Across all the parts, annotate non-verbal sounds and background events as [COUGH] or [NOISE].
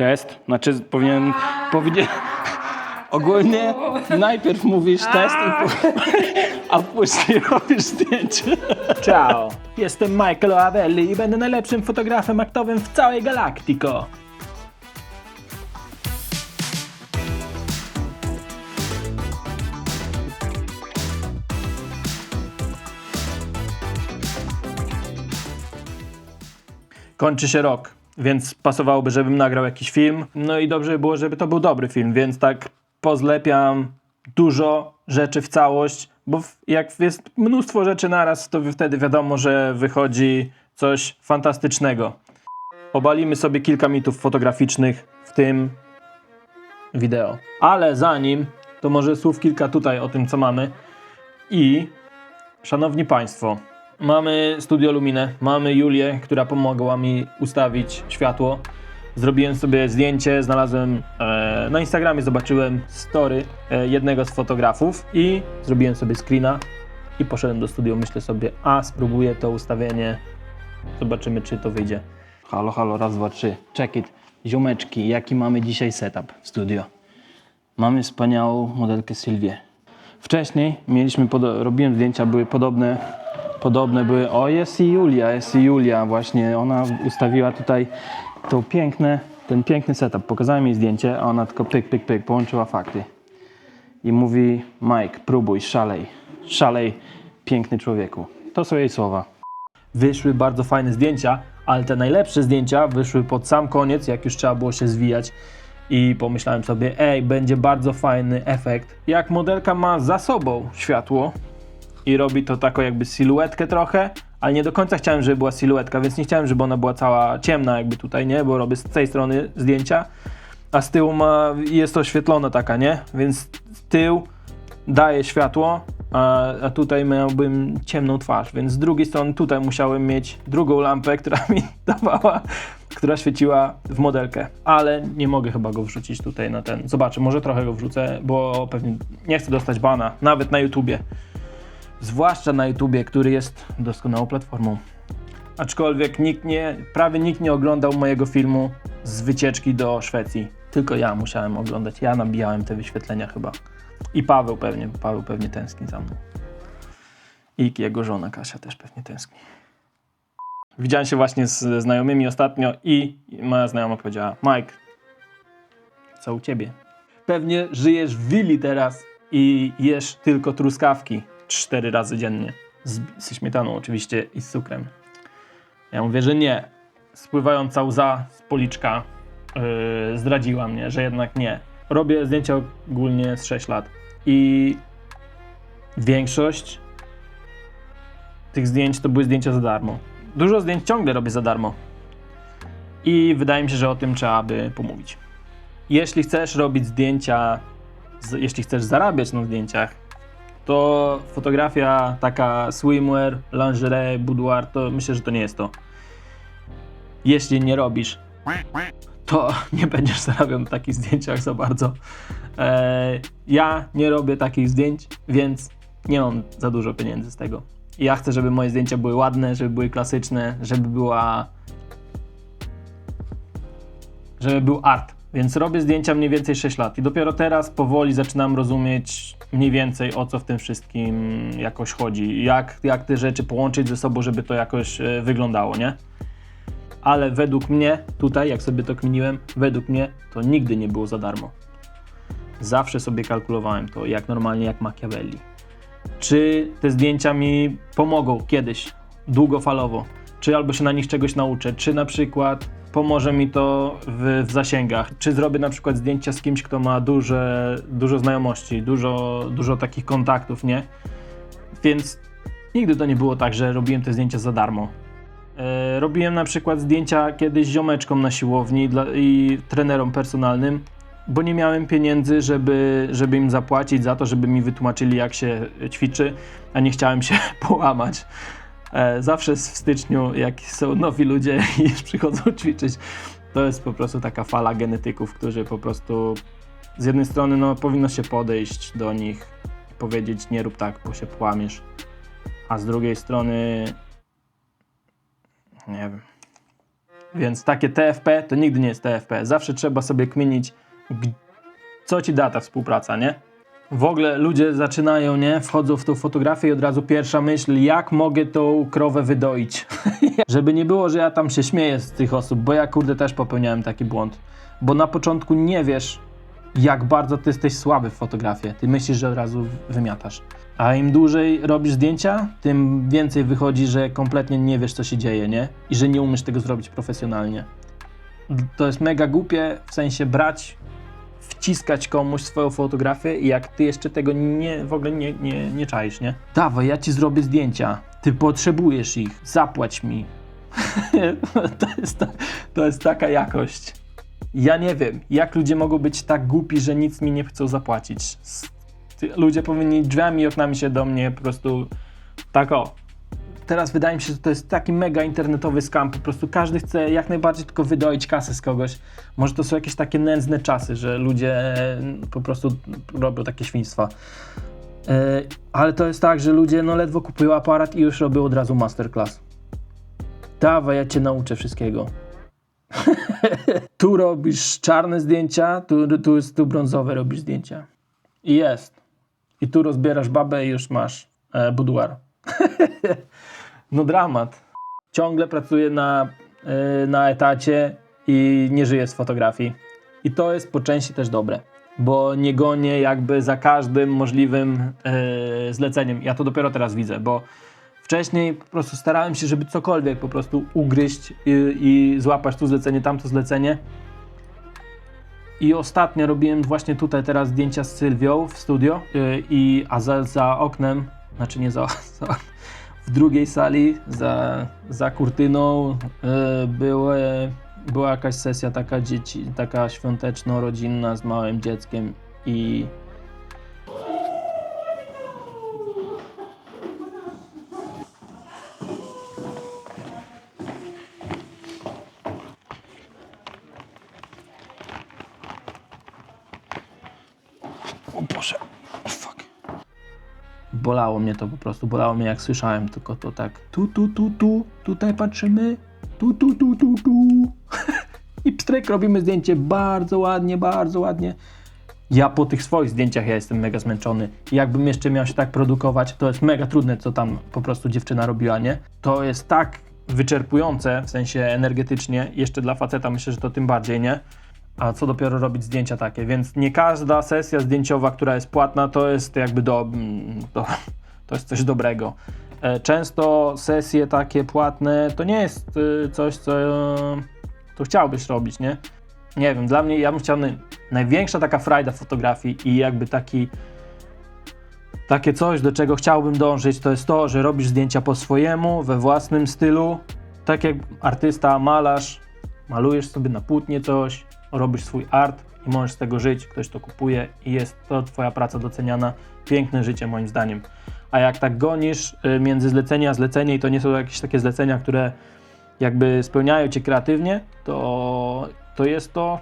Test? Znaczy powinien... powinien... Ogólnie najpierw mówisz test, i po... [LAUGHS] a później robisz zdjęcie. Ciao, jestem Michael Avelli i będę najlepszym fotografem aktowym w całej Galactico. Kończy się rok, więc pasowałoby, żebym nagrał jakiś film. No i dobrze by było, żeby to był dobry film, więc tak pozlepiam dużo rzeczy w całość, bo jak jest mnóstwo rzeczy naraz, to wtedy wiadomo, że wychodzi coś fantastycznego. Obalimy sobie kilka mitów fotograficznych w tym wideo. Ale zanim, to może słów kilka tutaj o tym, co mamy. I Szanowni Państwo, mamy Studio Luminę, mamy Julię, która pomogła mi ustawić światło. Zrobiłem sobie zdjęcie, znalazłem e, na Instagramie, zobaczyłem story e, jednego z fotografów i zrobiłem sobie screena i poszedłem do studio. Myślę sobie, a spróbuję to ustawienie, zobaczymy czy to wyjdzie. Halo, halo, raz, dwa, trzy. Check it. Ziomeczki, jaki mamy dzisiaj setup w studio? Mamy wspaniałą modelkę Sylwię. Wcześniej mieliśmy, robiłem zdjęcia, były podobne, podobne były, o jest i Julia, jest i Julia właśnie, ona ustawiła tutaj to piękne, ten piękny setup, pokazałem jej zdjęcie, a ona tylko pyk, pyk, pyk, połączyła fakty. I mówi, Mike, próbuj, szalej, szalej, piękny człowieku. To są jej słowa. Wyszły bardzo fajne zdjęcia, ale te najlepsze zdjęcia wyszły pod sam koniec, jak już trzeba było się zwijać. I pomyślałem sobie, ej, będzie bardzo fajny efekt. Jak modelka ma za sobą światło i robi to taką jakby siluetkę trochę, ale nie do końca chciałem, żeby była siluetka, więc nie chciałem, żeby ona była cała ciemna jakby tutaj, nie? Bo robię z tej strony zdjęcia, a z tyłu ma, jest oświetlona taka, nie? Więc tył daje światło, a, a tutaj miałbym ciemną twarz, więc z drugiej strony tutaj musiałem mieć drugą lampę, [LAUGHS] która mi dawała, która świeciła w modelkę, ale nie mogę chyba go wrzucić tutaj na ten. Zobaczę, może trochę go wrzucę, bo pewnie nie chcę dostać bana, nawet na YouTubie. Zwłaszcza na YouTubie, który jest doskonałą platformą. Aczkolwiek nikt nie, prawie nikt nie oglądał mojego filmu z wycieczki do Szwecji. Tylko ja musiałem oglądać. Ja nabijałem te wyświetlenia chyba. I Paweł pewnie, Paweł pewnie tęskni za mną. I jego żona Kasia też pewnie tęskni. Widziałem się właśnie z znajomymi ostatnio i moja znajoma powiedziała: Mike, co u ciebie? Pewnie żyjesz w willi teraz i jesz tylko truskawki cztery razy dziennie. Z, ze śmietaną oczywiście i z cukrem. Ja mówię, że nie. Spływająca łza z policzka yy, zdradziła mnie, że jednak nie. Robię zdjęcia ogólnie z 6 lat i większość tych zdjęć to były zdjęcia za darmo. Dużo zdjęć ciągle robię za darmo. I wydaje mi się, że o tym trzeba by pomówić. Jeśli chcesz robić zdjęcia, z, jeśli chcesz zarabiać na zdjęciach, to fotografia taka swimwear, lingerie, boudoir, to myślę, że to nie jest to. Jeśli nie robisz, to [LAUGHS] nie będziesz zarabiał na takich zdjęciach za bardzo. E, ja nie robię takich zdjęć, więc nie mam za dużo pieniędzy z tego. Ja chcę, żeby moje zdjęcia były ładne, żeby były klasyczne, żeby była. żeby był art. Więc robię zdjęcia mniej więcej 6 lat i dopiero teraz powoli zaczynam rozumieć mniej więcej o co w tym wszystkim jakoś chodzi. Jak, jak te rzeczy połączyć ze sobą, żeby to jakoś e, wyglądało, nie? ale według mnie, tutaj jak sobie to kminiłem, według mnie to nigdy nie było za darmo. Zawsze sobie kalkulowałem to, jak normalnie, jak Machiavelli. Czy te zdjęcia mi pomogą kiedyś, długofalowo? Czy albo się na nich czegoś nauczę? Czy na przykład pomoże mi to w, w zasięgach? Czy zrobię na przykład zdjęcia z kimś, kto ma duże, dużo znajomości, dużo, dużo takich kontaktów, nie? Więc nigdy to nie było tak, że robiłem te zdjęcia za darmo. E, Robiłem na przykład zdjęcia kiedyś ziomeczkom na siłowni dla, i trenerom personalnym, bo nie miałem pieniędzy, żeby, żeby im zapłacić za to, żeby mi wytłumaczyli, jak się ćwiczy, a nie chciałem się [LAUGHS] połamać. E, Zawsze w styczniu, jak są nowi ludzie [LAUGHS] i przychodzą ćwiczyć, to jest po prostu taka fala genetyków, którzy po prostu z jednej strony no, powinno się podejść do nich i powiedzieć, nie rób tak, bo się połamiesz, a z drugiej strony nie wiem. Więc takie TFP to nigdy nie jest TFP. Zawsze trzeba sobie kminić, co ci da ta współpraca, nie? W ogóle ludzie zaczynają, nie? Wchodzą w tą fotografię i od razu pierwsza myśl, jak mogę tą krowę wydoić? [LAUGHS] Żeby nie było, że ja tam się śmieję z tych osób, bo ja kurde też popełniałem taki błąd. Bo na początku nie wiesz, jak bardzo ty jesteś słaby w fotografię. Ty myślisz, że od razu wymiatasz. A im dłużej robisz zdjęcia, tym więcej wychodzi, że kompletnie nie wiesz, co się dzieje, nie? I że nie umiesz tego zrobić profesjonalnie. To jest mega głupie, w sensie brać, wciskać komuś swoją fotografię i jak ty jeszcze tego nie, w ogóle nie, nie, nie czaisz, nie? Dawaj, ja ci zrobię zdjęcia. Ty potrzebujesz ich, zapłać mi. [LAUGHS] to, jest ta, to jest taka jakość. Ja nie wiem, jak ludzie mogą być tak głupi, że nic mi nie chcą zapłacić. Ludzie powinni drzwiami i oknami się do mnie po prostu tak o. Teraz wydaje mi się, że to jest taki mega internetowy skam. Po prostu każdy chce jak najbardziej tylko wydoić kasę z kogoś. Może to są jakieś takie nędzne czasy, że ludzie e, po prostu robią takie świństwa. E, ale to jest tak, że ludzie no ledwo kupują aparat i już robią od razu masterclass. Dawaj, ja cię nauczę wszystkiego. [LAUGHS] tu robisz czarne zdjęcia, tu, tu, jest, tu brązowe robisz zdjęcia. I jest. I tu rozbierasz babę i już masz e, buduar. [LAUGHS] no dramat. Ciągle pracuję na, e, na etacie i nie żyję z fotografii. I to jest po części też dobre, bo nie gonię jakby za każdym możliwym e, zleceniem. Ja to dopiero teraz widzę, bo Wcześniej po prostu starałem się, żeby cokolwiek po prostu ugryźć i, i złapać tu zlecenie, tamto zlecenie. I ostatnio robiłem właśnie tutaj teraz zdjęcia z Sylwią w studio, yy, i, a za, za oknem, znaczy nie za, [LAUGHS] za w drugiej sali, za, za kurtyną yy, były, była jakaś sesja taka dzieci, taka świąteczno-rodzinna z małym dzieckiem i O Boże. Bolało mnie to po prostu, bolało mnie jak słyszałem, tylko to tak tu, tu, tu, tu, tutaj patrzymy, tu, tu, tu, tu, tu. [LAUGHS] I pstryk, robimy zdjęcie bardzo ładnie, bardzo ładnie. Ja po tych swoich zdjęciach ja jestem mega zmęczony. Jakbym jeszcze miał się tak produkować, to jest mega trudne, co tam po prostu dziewczyna robiła, nie? To jest tak wyczerpujące, w sensie energetycznie, jeszcze dla faceta myślę, że to tym bardziej, nie? A co dopiero robić zdjęcia takie, więc nie każda sesja zdjęciowa, która jest płatna, to jest jakby do, mm, to [LAUGHS] jest coś dobrego. E, Często sesje takie płatne to nie jest y, coś, co, co chciałbyś robić, nie? Nie wiem, dla mnie, ja bym chciał, naj- największa taka frajda fotografii i jakby taki, takie coś, do czego chciałbym dążyć, to jest to, że robisz zdjęcia po swojemu, we własnym stylu, tak jak artysta, malarz, malujesz sobie na płótnie coś, robisz swój art i możesz z tego żyć, ktoś to kupuje i jest to twoja praca doceniana. Piękne życie moim zdaniem. A jak tak gonisz y, między zlecenia a zlecenie i to nie są jakieś takie zlecenia, które jakby spełniają cię kreatywnie, to, to jest to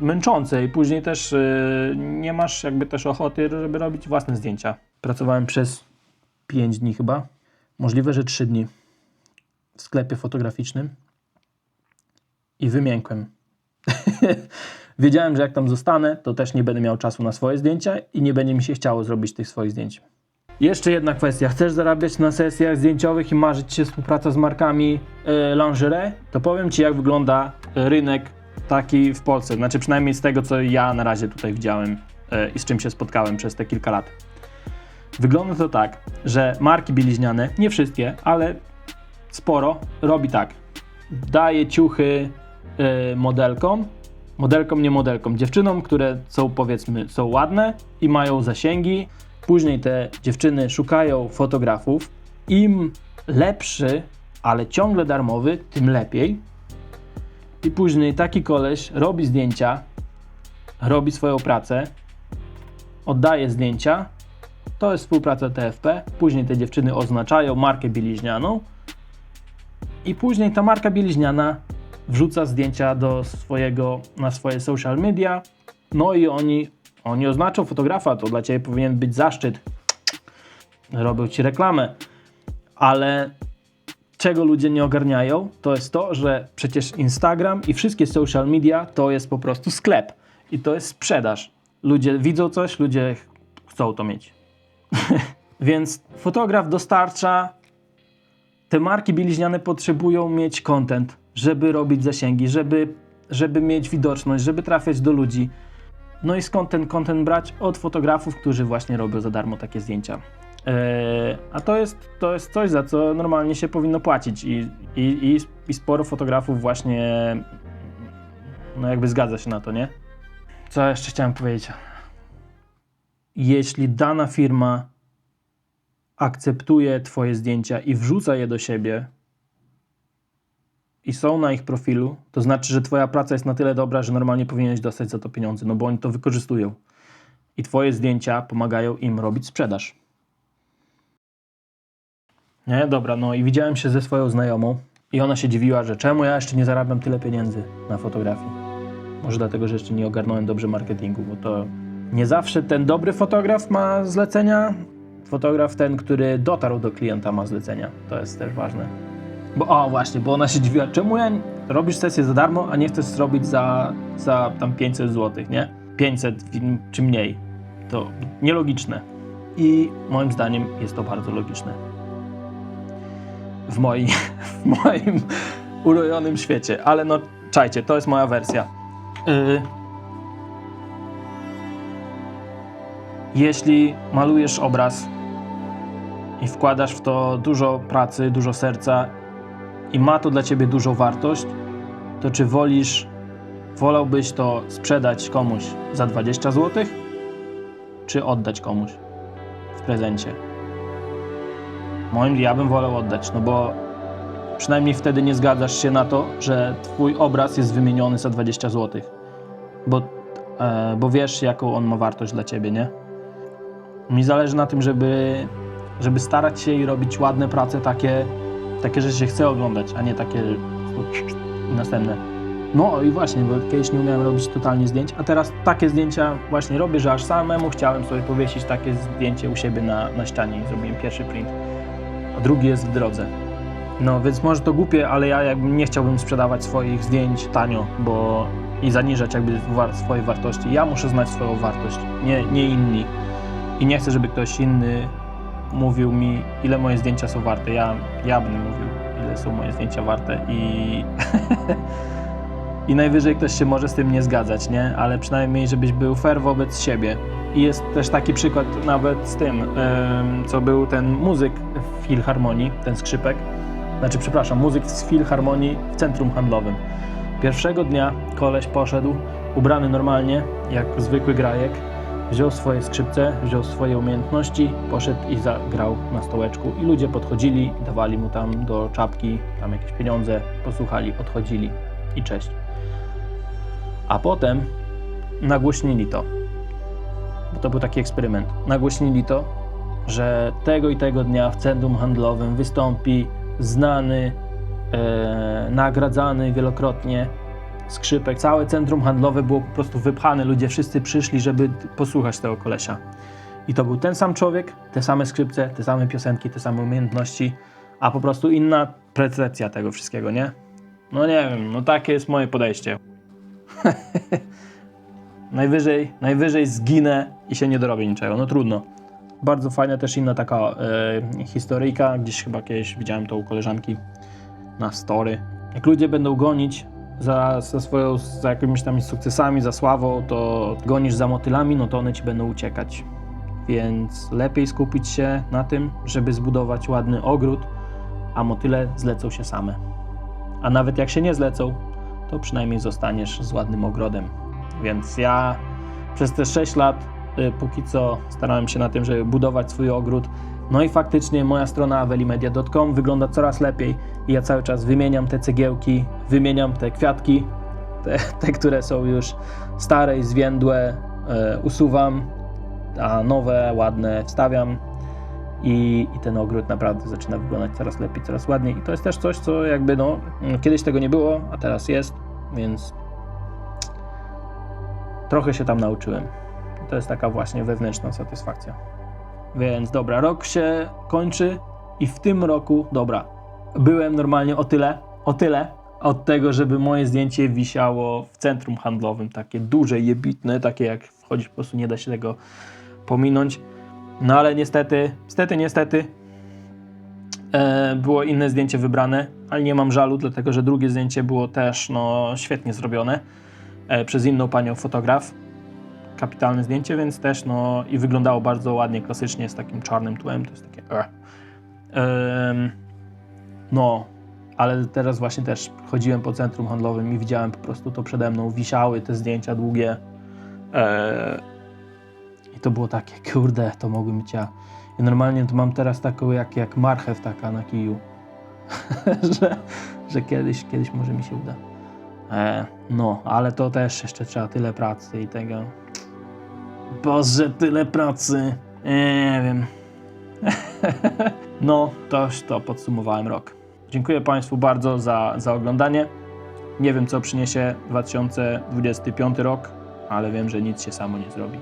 męczące i później też y, nie masz jakby też ochoty, żeby robić własne zdjęcia. Pracowałem przez 5 dni chyba, możliwe, że 3 dni w sklepie fotograficznym i wymiękłem. [LAUGHS] Wiedziałem, że jak tam zostanę, to też nie będę miał czasu na swoje zdjęcia i nie będzie mi się chciało zrobić tych swoich zdjęć. Jeszcze jedna kwestia. Chcesz zarabiać na sesjach zdjęciowych i marzyć się współpraca z markami e, lingerie? To powiem Ci, jak wygląda rynek taki w Polsce. Znaczy przynajmniej z tego, co ja na razie tutaj widziałem e, i z czym się spotkałem przez te kilka lat. Wygląda to tak, że marki bieliźniane, nie wszystkie, ale sporo, robi tak. Daje ciuchy y, modelkom, modelkom, nie modelkom, dziewczynom, które są powiedzmy są ładne i mają zasięgi. Później te dziewczyny szukają fotografów. Im lepszy, ale ciągle darmowy, tym lepiej. I później taki koleś robi zdjęcia, robi swoją pracę, oddaje zdjęcia. To jest współpraca TFP. Później te dziewczyny oznaczają markę bieliźnianą. I później ta marka bieliźniana wrzuca zdjęcia do swojego, na swoje social media. No i oni, oni oznaczą fotografa, to dla Ciebie powinien być zaszczyt. Robią Ci reklamę. Ale czego ludzie nie ogarniają, to jest to, że przecież Instagram i wszystkie social media to jest po prostu sklep i to jest sprzedaż. Ludzie widzą coś, ludzie ch- chcą to mieć. [LAUGHS] Więc fotograf dostarcza, te marki bieliźniane potrzebują mieć content, żeby robić zasięgi, żeby, żeby mieć widoczność, żeby trafiać do ludzi. No i skąd ten content brać? Od fotografów, którzy właśnie robią za darmo takie zdjęcia. Eee, a to jest, to jest coś, za co normalnie się powinno płacić i, i, i, sporo fotografów właśnie no jakby zgadza się na to, nie? Co jeszcze chciałem powiedzieć? Jeśli dana firma akceptuje twoje zdjęcia i wrzuca je do siebie i są na ich profilu, to znaczy, że twoja praca jest na tyle dobra, że normalnie powinieneś dostać za to pieniądze, no bo oni to wykorzystują. I twoje zdjęcia pomagają im robić sprzedaż. Nie, dobra, no i widziałem się ze swoją znajomą i ona się dziwiła, że czemu ja jeszcze nie zarabiam tyle pieniędzy na fotografii. Może dlatego, że jeszcze nie ogarnąłem dobrze marketingu, bo to nie zawsze ten dobry fotograf ma zlecenia. Fotograf ten, który dotarł do klienta ma zlecenia. To jest też ważne. Bo o właśnie, bo ona się dziwiła, czemu ja robisz sesję za darmo, a nie chcesz zrobić za, za tam 500 zł, nie? 500 czy mniej. To nielogiczne. I moim zdaniem jest to bardzo logiczne w, moi, [LAUGHS] w moim urojonym świecie. Ale no, czajcie, to jest moja wersja. Yy, jeśli malujesz obraz i wkładasz w to dużo pracy, dużo serca i ma to dla ciebie dużą wartość, to czy wolisz, wolałbyś to sprzedać komuś za 20 zł, czy oddać komuś w prezencie? Moim ja bym wolał oddać, no bo przynajmniej wtedy nie zgadzasz się na to, że twój obraz jest wymieniony za 20 zł. Bo, e, bo wiesz, jaką on ma wartość dla ciebie, nie? Mi zależy na tym, żeby, żeby starać się i robić ładne prace, takie, takie, że się chce oglądać, a nie takie następne. No i właśnie, bo kiedyś nie umiałem robić totalnie zdjęć, a teraz takie zdjęcia właśnie robię, że aż samemu chciałem sobie powiesić takie zdjęcie u siebie na, na ścianie i zrobiłem pierwszy print a drugi jest w drodze. No więc może to głupie, ale ja jakby nie chciałbym sprzedawać swoich zdjęć tanio, bo i zaniżać jakby war swoje wartości. Ja muszę znać swoją wartość, nie, nie inni. I nie chcę, żeby ktoś inny mówił mi, ile moje zdjęcia są warte. Ja, ja bym mówił, ile są moje zdjęcia warte i... [LAUGHS] I najwyżej ktoś się może z tym nie zgadzać, nie? Ale przynajmniej, żebyś był fair wobec siebie. I jest też taki przykład nawet z tym, ym, co był ten muzyk w Filharmonii, ten skrzypek. Znaczy, przepraszam, muzyk z Filharmonii w centrum handlowym. Pierwszego dnia koleś poszedł, ubrany normalnie, jak zwykły grajek, wziął swoje skrzypce, wziął swoje umiejętności, poszedł i zagrał na stołeczku. I ludzie podchodzili, dawali mu tam do czapki, tam jakieś pieniądze, posłuchali, odchodzili i cześć. A potem nagłośnili to, bo to był taki eksperyment. Nagłośnili to, że tego i tego dnia w centrum handlowym wystąpi znany, e, nagradzany wielokrotnie skrzypek. Całe centrum handlowe było po prostu wypchane, ludzie wszyscy przyszli, żeby posłuchać tego kolesia. I to był ten sam człowiek, te same skrzypce, te same piosenki, te same umiejętności, a po prostu inna percepcja tego wszystkiego, nie? No nie wiem, no takie jest moje podejście. [LAUGHS] najwyżej, najwyżej zginę i się nie dorobię niczego. No trudno. Bardzo fajna też inna taka e, historyjka. Gdzieś chyba kiedyś widziałem to u koleżanki na story. Jak ludzie będą gonić za, za swoją, za jakimiś tam sukcesami, za sławą, to gonisz za motylami, no to one ci będą uciekać. Więc lepiej skupić się na tym, żeby zbudować ładny ogród, a motyle zlecą się same. A nawet jak się nie zlecą, to przynajmniej zostaniesz z ładnym ogrodem. Więc ja przez te 6 lat y, póki co starałem się na tym, żeby budować swój ogród. No i faktycznie moja strona avelimedia.com wygląda coraz lepiej i ja cały czas wymieniam te cegiełki, wymieniam te kwiatki, te, [LAUGHS] te które są już stare i zwiędłe, e, usuwam, a nowe, ładne wstawiam i, i ten ogród naprawdę zaczyna wyglądać coraz lepiej, coraz ładniej. I to jest też coś, co jakby no, kiedyś tego nie było, a teraz jest, więc trochę się tam nauczyłem. To jest taka właśnie wewnętrzna satysfakcja. Więc dobra, rok się kończy i w tym roku, dobra, byłem normalnie o tyle, o tyle od tego, żeby moje zdjęcie wisiało w centrum handlowym, takie duże, jebitne, takie jak wchodzisz, po prostu nie da się tego pominąć. No ale niestety, niestety, niestety e, było inne zdjęcie wybrane, ale nie mam żalu, dlatego że drugie zdjęcie było też no, świetnie zrobione e, przez inną panią fotograf. Kapitalne zdjęcie, więc też no i wyglądało bardzo ładnie, klasycznie z takim czarnym tłem, to jest takie e. No, ale teraz właśnie też chodziłem po centrum handlowym i widziałem po prostu to przede mną, wisiały te zdjęcia długie e, i to było takie, kurde, to mogłem być ja. I normalnie to mam teraz taką jak, jak marchew taka na kiju, [LAUGHS] że, że kiedyś, kiedyś może mi się uda. E, no, ale to też jeszcze trzeba tyle pracy i tego. Boże, tyle pracy. Nie wiem. [LAUGHS] no, toż to podsumowałem rok. Dziękuję Państwu bardzo za, za oglądanie. Nie wiem, co przyniesie 2025 rok, ale wiem, że nic się samo nie zrobi.